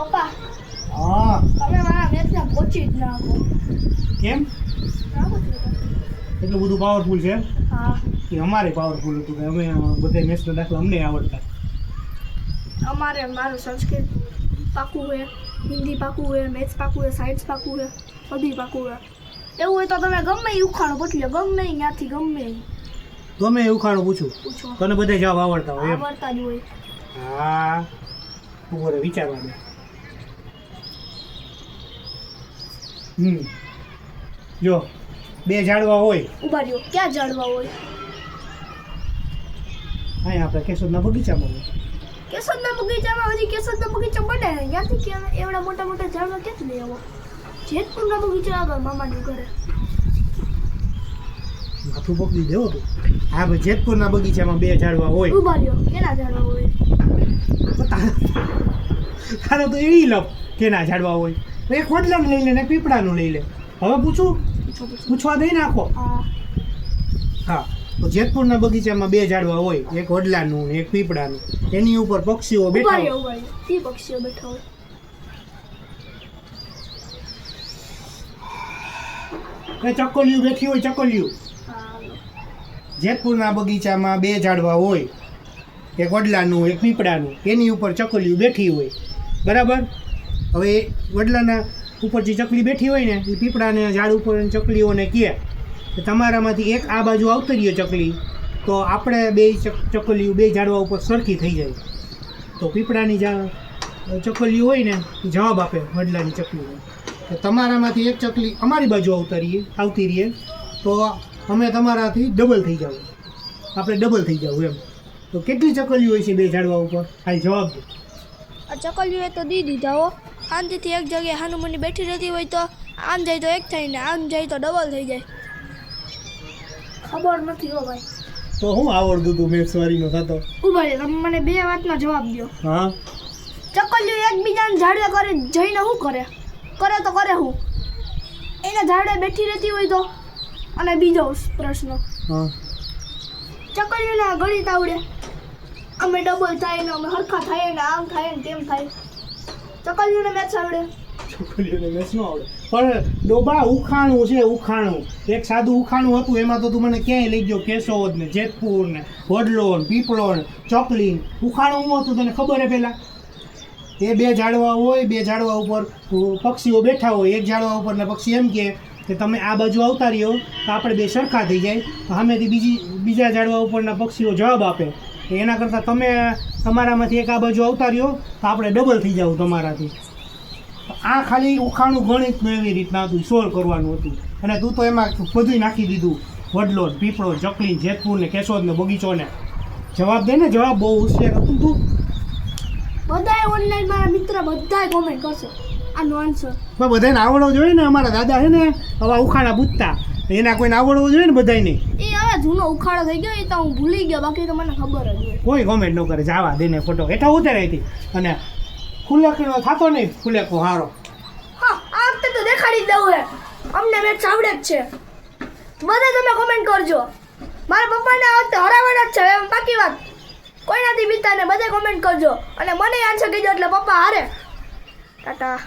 પપ્પા હા. તમે મારા મેચને પહોંચી જ ના કેમ? છે? એટલું બધું પાવરફુલ છે? હા. કે અમારે પાવરફુલ હતું કે અમે બધા મેથ્સના દાખલા અમને આવડતા. અમારે મારું સંસ્કૃત પાકું હોય હિન્દી પાકું હોય મેથ્સ પાકું હોય સાયન્સ પાકું હોય બધી પાકું હોય એવું હોય તો તમે ગમે એ ઉખાણો પૂછી લો ગમે ત્યાંથી ગમે ગમે એ ખાણું પૂછું. તને બધા જવાબ આવડતા હોય આવડતા જ હોય. હા. ઉપર વિચારવા દે. હમ. જો બે ઝાડવા હોય. ઊભા રહ્યો ક્યાં ઝાડવા હોય? અહીંયા આપણે કેશોદના બગીચામાં હોય. કેસરના બગીચામાં હજી કેસરના બગીચા બને ત્યાંથી કે એવડા મોટા મોટા ઝાડવા ક્યાંથી લઈ આવો? જેતપુરના બગીચા આગળ મામાની ઘરે. માથું પકડી દેવો તું. હા ભાઈ જેતપુરના બગીચામાં બે ઝાડવા હોય. ઊભા રહ્યો કેના ઝાડવા હોય? તારે તો એવી લપ કેના ઝાડવા હોય. એક વડલાનું લઈ લે ને પીપળાનું લઈ લે. હવે પૂછું? પૂછો પૂછો પૂછવા દઈ નાખો. હા તો જેતપુરના બગીચામાં બે ઝાડવા હોય એક હોડલાનું ને એક પીપળાનું. એની ઉપર પક્ષીઓ બેઠા હોય. ઊભા પક્ષીઓ બેઠા હોય. એ ચકોલિયું બેઠી હોય ચકોલિયું. જેતપુરના બગીચામાં બે ઝાડવા હોય એક વડલાનું એક પીપળાનું. એની ઉપર ચકલીઓ બેઠી હોય. બરાબર? હવે વડલાના ઉપર જે ચકલી બેઠી હોય ને, એ પીપળાને, ઝાડ ઉપર ચકલીઓને કહે કે તમારામાંથી એક આ બાજુ આવતી રહ્યો ચકલી, તો આપણે બે ચકલીઓ બે ઝાડવા ઉપર સરખી થઈ જાય. તો પીપળાની ચકલીઓ હોય ને જવાબ આપે વડલાની ચકલીઓ કે તમારામાંથી એક ચકલી અમારી બાજુ આવતરીએ આવતી રહીએ, તો અમે તમારાથી ડબલ થઈ જાવ આપણે ડબલ થઈ જાવ એમ. તો કેટલી ચકલીઓ હોય છે બે ઝાડવા ઉપર? ખાલી જવાબ દો. આ ચકલીઓ તો દી દીધા હો. શાંતિથી એક જગ્યાએ હાનુમની બેઠી રહેતી હોય તો આમ જાય તો એક થાય ને આમ જાય તો ડબલ થઈ જાય. ખબર નથી હો ભાઈ. તો હું આવડતું તું મેં સવારીનો થતો? ઊભા રહે તમે મને બે વાતનો જવાબ દો હા? ચકલીઓ એકબીજાને ઝાડે કરે જઈને શું કરે? કરે તો કરે હું. એને ઝાડે બેઠી રહેતી હોય તો? અને બીજો પ્રશ્ન. હા. ચકલીઓને ગણિત આવડે. અમે ડબલ થાય ને અમે હરખા થાય ને આમ થાય ને તેમ થાય. ચકલીઓને મેચ આવડે. છોકરીઓને મેચ ન આવડે. પણ ડોબા ઉખાણું છે, ઉખાણું. એક સાદું ઉખાણું હતું, એમાં તો તું મને ક્યાંય લઈ ગયો? કેશોદ ને જેતપુર ને વડલો ને પીપળો ને ચોકલી ઉખાણું હું હતું તને ખબર હે પહેલાં એ બે ઝાડવા હોય, બે ઝાડવા ઉપર પક્ષીઓ બેઠા હોય. એક ઝાડવા ઉપર ને પક્ષી એમ કહે કે તમે આ બાજુ આવતા રહ્યો, તો આપણે બે સરખા થઈ જાય. સામેથી બીજી, બીજા ઝાડવા ઉપરના પક્ષીઓ જવાબ આપે. એના કરતાં તમે તમારામાંથી એક આ બાજુ આવતા રહ્યો તો આપણે ડબલ થઈ જાવ તમારાથી. આ ખાલી ઉખાણું ગણિત એવી રીતના હતું સોલ્વ કરવાનું હતું. અને તું તો એમાં બધું નાખી દીધું. વડલો પીપળો ચકલી જેતપુર ને કેશોદ ને બગીચો ને જવાબ દે ને જવાબ બહુ હોશિયાર હતું તું. બધાય ઓનલાઈન મારા મિત્ર બધાય કોમેન્ટ કરશે. આનો આન્સર પણ બધાને આવડો જોઈએ ને અમારા દાદા છે ને હવા ઉખાણા પૂછતા એના કોઈને આવડવો જોઈએ ને બધાને એ હવે જૂનો ઉખાડો થઈ ગયો એ તો હું ભૂલી ગયો બાકી તો મને ખબર જ હોય. કોઈ કોમેન્ટ ન કરે જાવા દે ને ફોટો હેઠા ઉતરે હતી. અને ખુલ્લેકનો થતો નહીં ખુલ્લેકો હારો. હા આ વખતે તો દેખાડી દઉં હે. અમને મેચ આવડે જ છે. બધા તમે કોમેન્ટ કરજો. મારા પપ્પાને આ વખતે હરાવવાના જ છે એમ બાકી વાત. કોઈનાથી બીતાને બધા કોમેન્ટ કરજો. અને મને આન્સર કીધો એટલે પપ્પા હારે. ટાટા.